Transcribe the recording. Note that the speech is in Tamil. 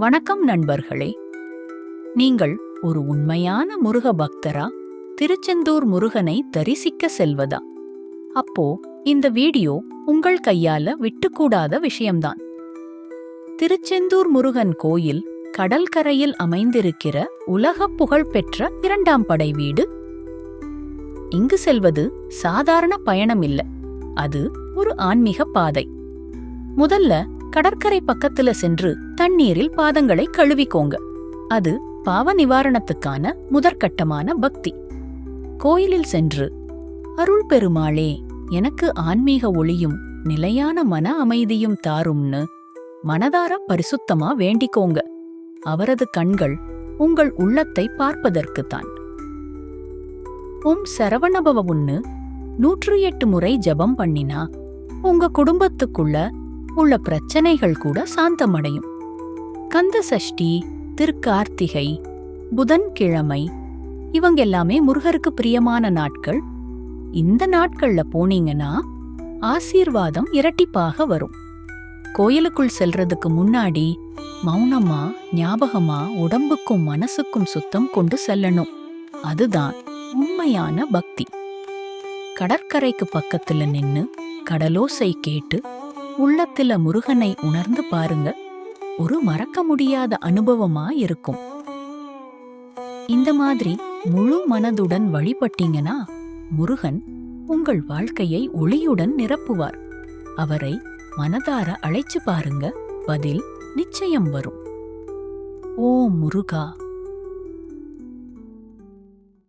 வணக்கம் நண்பர்களே. நீங்கள் ஒரு உண்மையான முருக பக்தரா? திருச்செந்தூர் முருகனை தரிசிக்க செல்வதா? அப்போ இந்த வீடியோ உங்கள் கையால விட்டுக்கூடாத விஷயம்தான். திருச்செந்தூர் முருகன் கோயில் கடற்கரையில் அமைந்திருக்கிற உலக புகழ்பெற்ற இரண்டாம் படை வீடு. இங்கு செல்வது சாதாரண பயணம் இல்லை. அது ஒரு ஆன்மீக பாதை. முதல்ல கடற்கரை பக்கத்துல சென்று தண்ணீரில் பாதங்களை கழுவிக்கோங்க. அது பாவ நிவாரணத்துக்கான முதற்கட்டமான பக்தி. கோயிலில் சென்று அருள் பெருமாளே எனக்கு ஆன்மீக ஒளியும் நிலையான மன அமைதியும் தாரும்னு மனதார பரிசுத்தமா வேண்டிக்கோங்க. அவரது கண்கள் உங்கள் உள்ளத்தை பார்ப்பதற்குத்தான். உம் சரவணபவ ஒன்னு நூற்று எட்டு முறை ஜெபம் பண்ணினா உங்க குடும்பத்துக்குள்ள உள்ள பிரச்சனைகள் கூட சாந்தமடையும். கந்த சஷ்டி திருக்கார்த்திகை புதன்கிழமை இவங்க எல்லாமே முருகருக்கு பிரியமான நாட்கள். இந்த நாட்கள்ல போனீங்கன்னா ஆசீர்வாதம் இரட்டிப்பாக வரும். கோயிலுக்குள் செல்றதுக்கு முன்னாடி மௌனமா ஞாபகமா உடம்புக்கும் மனசுக்கும் சுத்தம் கொண்டு செல்லணும். அதுதான் உண்மையான பக்தி. கடற்கரைக்கு பக்கத்துல நின்னு கடலோசை கேட்டு உள்ளத்துல முருகனை உணர்ந்து பாருங்க. ஒரு மறக்க முடியாத அனுபவமா இருக்கும். இந்த மாதிரி முழு மனதுடன் வழிபட்டீங்கன்னா முருகன் உங்கள் வாழ்க்கையை ஒளியுடன் நிரப்புவார். அவரை மனதார அழைச்சு பாருங்க. பதில் நிச்சயம் வரும். ஓ முருகா!